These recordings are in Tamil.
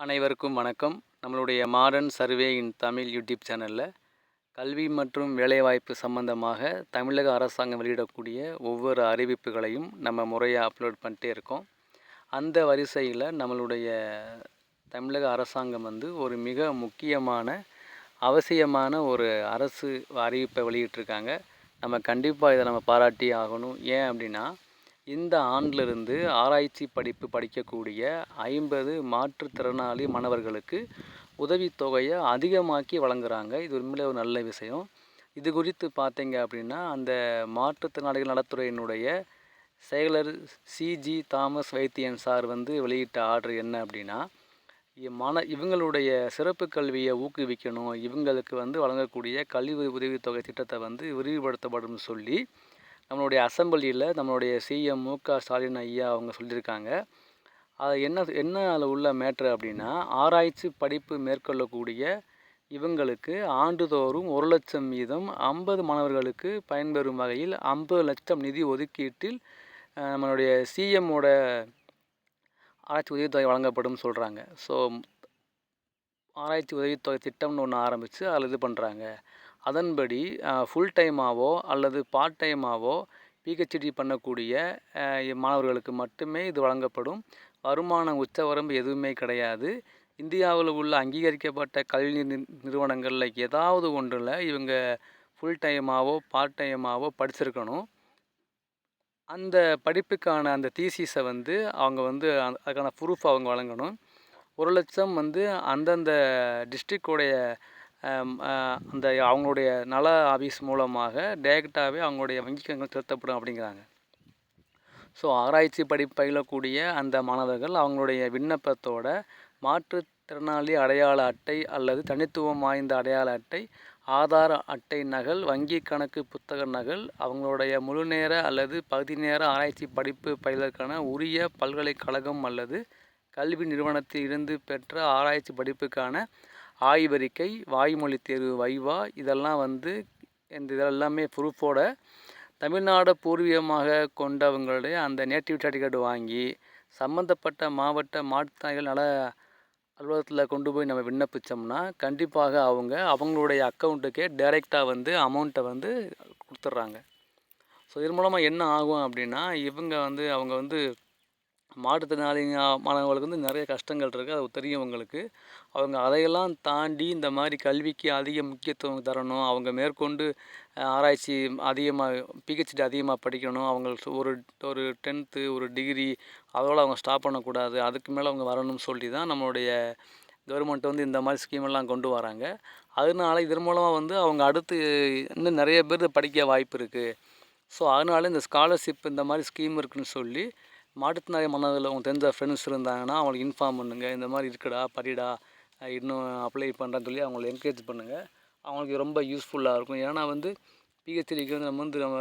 அனைவருக்கும் வணக்கம். நம்மளுடைய modern survey in Tamil YouTube சேனலில் கல்வி மற்றும் வேலைவாய்ப்பு சம்பந்தமாக தமிழக அரசாங்கம் வெளியிடக்கூடிய ஒவ்வொரு அறிவிப்புகளையும் நம்ம முறையாக அப்லோட் பண்ணிட்டே இருக்கோம். அந்த வரிசையில் நம்மளுடைய தமிழக அரசாங்கம் வந்து ஒரு மிக முக்கியமான அவசியமான ஒரு அரசு அறிவிப்பை வெளியிட்டிருக்காங்க. நம்ம கண்டிப்பாக இதை நம்ம பாராட்டி ஆகணும். ஏன் அப்படின்னா இந்த ஆண்டிலிருந்து ஆராய்ச்சி படிப்பு படிக்கக்கூடிய ஐம்பது மாற்றுத்திறனாளி மாணவர்களுக்கு உதவித்தொகையை அதிகமாக்கி வழங்குறாங்க. இது உண்மையிலே ஒரு நல்ல விஷயம். இது குறித்து பார்த்தீங்க அப்படின்னா அந்த மாற்றுத்திறனாளிகள் நலத்துறையினுடைய செயலர் சிஜி தாமஸ் வைத்தியன் சார் வந்து வெளியிட்ட ஆர்டர் என்ன அப்படின்னா மன இவங்களுடைய சிறப்பு கல்வியை ஊக்குவிக்கணும். இவங்களுக்கு வந்து வழங்கக்கூடிய கல்வி உதவித்தொகை திட்டத்தை வந்து விரிவுபடுத்தப்படும் சொல்லி நம்மளுடைய அசம்பிளியில் நம்மளுடைய சிஎம் மு க ஸ்டாலின் ஐயா அவங்க சொல்லியிருக்காங்க. அது என்ன என்ன அதில் உள்ள மேட்ரு அப்படின்னா ஆராய்ச்சி படிப்பு மேற்கொள்ளக்கூடிய இவங்களுக்கு ஆண்டுதோறும் ஒரு லட்சம் வீதம் ஐம்பது மாணவர்களுக்கு பயன்பெறும் வகையில் ஐம்பது லட்சம் நிதி ஒதுக்கீட்டில் நம்மளுடைய சிஎம்மோட ஆராய்ச்சி உதவித்தொகை வழங்கப்படும் சொல்கிறாங்க ஸோ ஆராய்ச்சி உதவித்தொகை திட்டம்னு ஒன்று ஆரம்பித்து அதில் இது பண்ணுறாங்க அதன்படி ஃபுல் டைமாகவோ அல்லது பார்ட் டைமாகவோ பிஹெச்டி பண்ணக்கூடிய மாணவர்களுக்கு மட்டுமே இது வழங்கப்படும். வருமான உச்சவரம்பு எதுவுமே கிடையாது. இந்தியாவில் உள்ள அங்கீகரிக்கப்பட்ட கல்வி நிறுவனங்களில் ஏதாவது ஒன்றில் இவங்க ஃபுல் டைமாகவோ பார்ட் டைமாகவோ படிச்சிருக்கணும். அந்த படிப்புக்கான அந்த தீசிஸை வந்து அவங்க வந்து அதுக்கான ப்ரூஃப் அவங்க வழங்கணும். ஒரு லட்சம் வந்து அந்தந்த டிஸ்ட்ரிக்டோடைய அந்த அவங்களுடைய நல ஆஃபீஸ் மூலமாக டேரெக்டாகவே அவங்களுடைய வங்கி கணக்கில் செலுத்தப்படும் அப்படிங்கிறாங்க. ஸோ ஆராய்ச்சி படிப்பு பயிலக்கூடிய அந்த மாணவர்கள் அவங்களுடைய விண்ணப்பத்தோட மாற்றுத்திறனாளி அடையாள அட்டை அல்லது தனித்துவம் வாய்ந்த அடையாள அட்டை ஆதார அட்டை நகல் வங்கி கணக்கு புத்தக நகல் அவங்களுடைய முழு நேர அல்லது பகுதி நேர ஆராய்ச்சி படிப்பு பயிலற்கான உரிய பல்கலைக்கழகம் அல்லது கல்வி நிறுவனத்தில் இருந்து பெற்ற ஆராய்ச்சி படிப்புக்கான ஆய்வறிக்கை வாய்மொழி தேர்வு வைவா இதெல்லாம் வந்து இந்த இதெல்லாமே ப்ரூஃபோட தமிழ்நாடு பூர்வீகமாக கொண்டவங்களுடைய அந்த நேட்டிவ் சர்டிஃபிகேட் வாங்கி சம்மந்தப்பட்ட மாவட்ட மாற்றுத்தாய்கள் நல அலுவலகத்தில் கொண்டு போய் நம்ம விண்ணப்பித்தோம்னா கண்டிப்பாக அவங்க அவங்களுடைய அக்கௌண்ட்டுக்கே டைரெக்டாக வந்து அமௌண்ட்டை வந்து கொடுத்துட்றாங்க ஸோ இதன் மூலமாக என்ன ஆகும் அப்படின்னா இவங்க வந்து அவங்க வந்து மாற்றுத்திறனாளிங்க மாணவர்களுக்கு வந்து நிறைய கஷ்டங்கள் இருக்குது அது தெரியும் அவங்களுக்கு அவங்க அதையெல்லாம் தாண்டி இந்த மாதிரி கல்விக்கு அதிக முக்கியத்துவம் தரணும். அவங்க மேற்கொண்டு ஆராய்ச்சி அதிகமாக பிஹெச்டி அதிகமாக படிக்கணும். அவங்களுக்கு ஒரு ஒரு டென்த்து ஒரு டிகிரி அதோடு அவங்க ஸ்டாப் பண்ணக்கூடாது. அதுக்கு மேலே அவங்க வரணும்னு சொல்லி தான் நம்மளுடைய கவர்மெண்ட் வந்து இந்த மாதிரி ஸ்கீமெல்லாம் கொண்டு வராங்க. அதனால இதன் மூலமாக வந்து அவங்க அடுத்து இன்னும் நிறைய பேர் படிக்க வாய்ப்பு இருக்குது ஸோ அதனால இந்த ஸ்காலர்ஷிப் இந்த மாதிரி ஸ்கீம் இருக்குதுன்னு சொல்லி மாற்றுத்திறனாளி மன்னர்கள் அவங்க தெரிஞ்ச ஃப்ரெண்ட்ஸ் இருந்தாங்கன்னா அவங்களுக்கு இன்ஃபார்ம் பண்ணுங்கள் இந்த மாதிரி இருக்குடா படிடா இன்னும் அப்ளை பண்ணுறேன்னு சொல்லி அவங்கள என்கரேஜ் பண்ணுங்கள் அவங்களுக்கு ரொம்ப யூஸ்ஃபுல்லாக இருக்கும். ஏன்னா வந்து பிஹெச்டிக்கு வந்து நம்ம வந்து நம்ம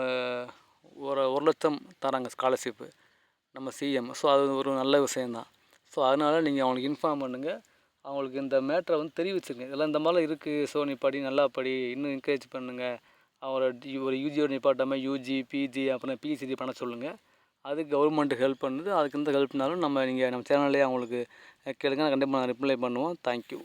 ஒரு ஒரு லட்சம் தராங்க ஸ்காலர்ஷிப்பு நம்ம சிஎம் ஸோ அது ஒரு நல்ல விஷயந்தான் ஸோ அதனால் நீங்கள் அவங்களுக்கு இன்ஃபார்ம் பண்ணுங்கள் அவங்களுக்கு இந்த மேட்ரை வந்து தெரிவிச்சுருங்க. இதெல்லாம் இந்த மாதிரிலாம் இருக்குது ஸோ நீ படி நல்லா படி. இன்னும் என்கரேஜ் பண்ணுங்கள் அவரை ஒரு யூஜியோட நிப்பாட்டாமல் யூஜி பிஜி அப்புறம் பிஹெச்டி பண்ண சொல்லுங்கள் அதுக்கு கவர்மெண்ட்டு ஹெல்ப் பண்ணுது. அதுக்கு எந்த ஹெல்ப்னாலும் நம்ம நீங்கள் நம்ம சேனல்லேயே அவங்களுக்கு கேளுங்க. கண்டிப்பாக நான் ரிப்ளை பண்ணுவோம் தேங்க்யூ